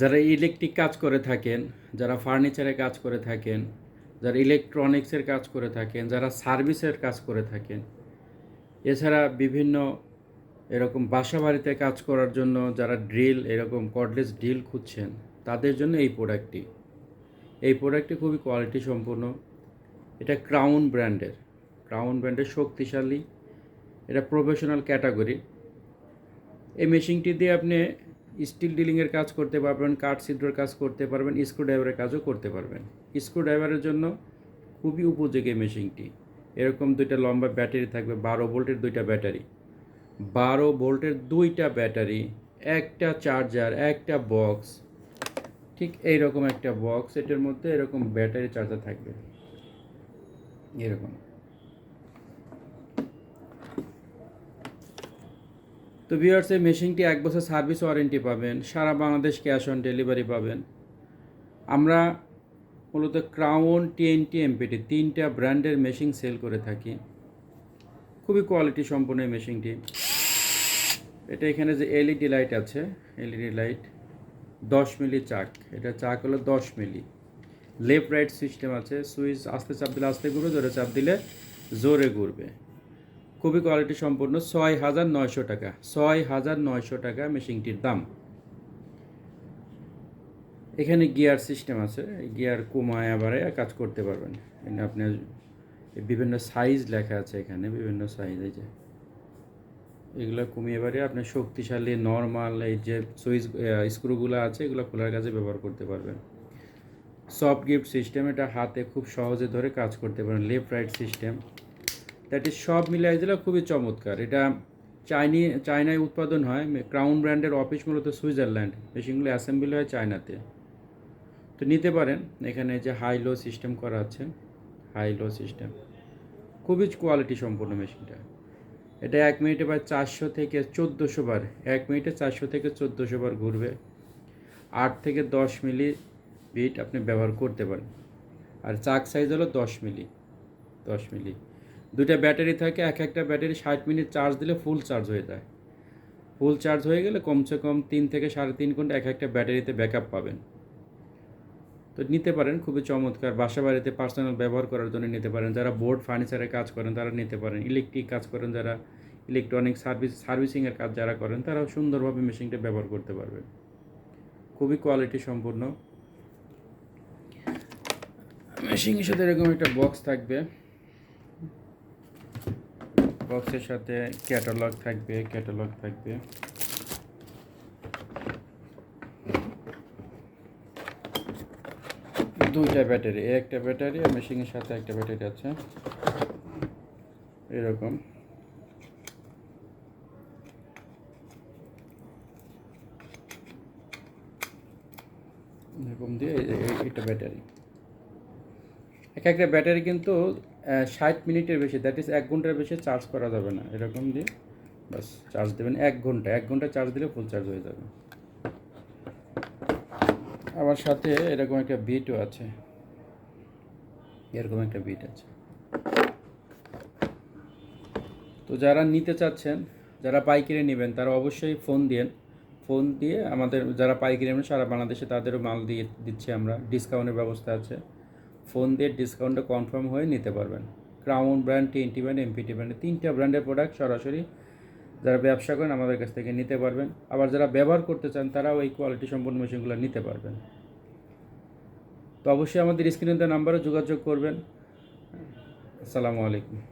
যারা ইলেকট্রিক কাজ করে থাকেন, যারা ফার্নিচারের কাজ করে থাকেন, যারা ইলেকট্রনিক্সের কাজ করে থাকেন, যারা সার্ভিসের কাজ করে থাকেন, এছাড়া বিভিন্ন এরকম বাসা বাড়িতে কাজ করার জন্য যারা ড্রিল এরকম কর্ডলেস ড্রিল খুঁজছেন, তাদের জন্য এই প্রোডাক্টটি এই প্রোডাক্টটি খুবই কোয়ালিটি সম্পূর্ণ এটা ক্রাউন ব্র্যান্ডের ক্রাউন ব্র্যান্ডের শক্তিশালী। এটা প্রফেশনাল ক্যাটাগরি এই মেশিনটি দিয়ে আপনি স্টিল ডিলিংয়ের কাজ করতে পারবেন, কাঠ ছিদ্রের কাজ করতে পারবেন স্ক্রু ড্রাইভারের কাজও করতে পারবেন। স্ক্রু ড্রাইভারের জন্য খুবই উপযোগী মেশিনটি। এরকম দুইটা লম্বা ব্যাটারি থাকবে, বারো ভোল্টের দুইটা ব্যাটারি। বারো ভোল্টের দুইটা ব্যাটারি, একটা চার্জার, একটা বক্স, ঠিক এইরকম একটা বক্স, এটার মধ্যে এরকম ব্যাটারি চার্জার থাকবে। এরকম। তো ভিউয়ার্স এই মেশিনটি এক বছর সার্ভিস ওয়ারেন্টি পাবেন, সারা বাংলাদেশ ক্যাশ অন ডেলিভারি পাবেন। আমরা মূলত ক্রাউন টিএনটি এমপিটি তিনটা ব্র্যান্ডের মেশিন সেল করে থাকি। খুবই কোয়ালিটি সম্পন্ন এই মেশিনটি এটা এখানে যে এলইডি লাইট আছে এলইডি লাইট দশ মিলি চাক। এটা চাক হলো দশ মিলি। লেফট রাইট সিস্টেম আছে, সুইচ আস্তে চাপ দিলে আস্তে ঘুরবে, জোরে চাপ দিলে জোরে ঘুরবে। খুবই কোয়ালিটি সম্পূর্ণ ছয় হাজার নয়শো টাকা, ছয় হাজার নয়শো টাকা মেশিনটির দাম। এখানে গিয়ার সিস্টেম আছে গিয়ার কমায় আবার কাজ করতে পারবেন। আপনি বিভিন্ন সাইজ লেখা আছে এখানে, বিভিন্ন সাইজ এই যে। এগুলো কমিয়ে বাড়ে আপনি শক্তিশালী নর্মাল এই যে সুইচ স্ক্রুগুলো আছে, এগুলো খোলার কাজে ব্যবহার করতে পারবেন। সফট গিফট সিস্টেম এটা হাতে খুব সহজে ধরে কাজ করতে পারেন left right system that is সব মিলাই দিলে খুবই চমৎকার। এটা চাইনি, চায়নায় উৎপাদন হয়। ক্রাউন ব্র্যান্ডের অফিস মূলত সুইজারল্যান্ড। মেশিনগুলো অ্যাসেম্বল হয় চায়নাতে। তো নিতে পারেন। এখানে যে হাই লো সিস্টেম করা আছে। হাই লো সিস্টেম খুবই কোয়ালিটি সম্পূর্ণ মেশিনটা এটা এক মিনিটে প্রায় চারশো থেকে চোদ্দোশো বার। এক মিনিটে চারশো থেকে চোদ্দোশো বার ঘুরবে। আট থেকে দশ মিলি বিট আপনি ব্যবহার করতে পারেন। আর চাক সাইজ হলো দশ মিলি। দশ মিলি। দুইটা ব্যাটারি থাকে, এক একটা ব্যাটারি ষাট মিনিট চার্জ দিলে ফুল চার্জ হয়ে যায়। ফুল চার্জ হয়ে গেলে কমসে কম তিন থেকে সাড়ে তিন ঘণ্টা এক একটা ব্যাটারিতে ব্যাকআপ পাবেন। তো নিতে পারেন, খুবই চমৎকার। বাসা বাড়িতে পার্সোনাল ব্যবহার করার জন্য নিতে পারেন। যারা বোর্ড ফার্নিচারের কাজ করেন, তারা নিতে পারেন। ইলেকট্রিক কাজ করেন যারা ইলেকট্রনিক সার্ভিস সার্ভিসিংয়ের কাজ যারা করেন, তারাও সুন্দরভাবে মেশিনটা ব্যবহার করতে পারবেন। খুবই কোয়ালিটি সম্পূর্ণ মেশিনের সাথে এরকম একটা বক্স থাকবে। বক্সের সাথে ক্যাটালগ থাকবে ক্যাটালগ থাকবে। দুইটা ব্যাটারি, একটা ব্যাটারি আর মেশিনের সাথে একটা ব্যাটারি আছে। এরকম। এরকম দিয়ে এইটা ব্যাটারি। এক একটা ব্যাটারি কিন্তু ষাট মিনিটের বেশি দ্যাট ইজ এক ঘণ্টার বেশি চার্জ করা যাবে না। এরকম দিয়ে বাস চার্জ দেবেন এক ঘণ্টা। এক ঘণ্টা চার্জ দিলে ফুল চার্জ হয়ে যাবে। আমার সাথে এরকম একটা বিটও আছে। এরকম একটা বিট আছে। তো যারা নিতে চাচ্ছেন, যারা পাইকারি নেবেন, তারা অবশ্যই ফোন দিয়েন। ফোন দিয়ে আমাদের, যারা পাইকারি নেবেন, সারা বাংলাদেশে তাদেরও মাল দিয়ে দিচ্ছি আমরা। ডিসকাউন্টের ব্যবস্থা আছে। ফোন দিয়ে ডিসকাউন্টটা কনফার্ম হয়ে নিতে পারবেন। Crown brand TNT brand MPT brand তিনটা ব্র্যান্ডের প্রোডাক্ট সরাসরি যারা ব্যবসা করেন আমাদের কাছ থেকে নিতে পারবেন। আবার যারা ব্যবহার করতে চান, তারাও এই কোয়ালিটি সম্পন্ন মেশিনগুলো নিতে পারবেন। তো অবশ্যই আমাদের স্ক্রিনে নাম্বারে যোগাযোগ করবেন। আসসালামু আলাইকুম।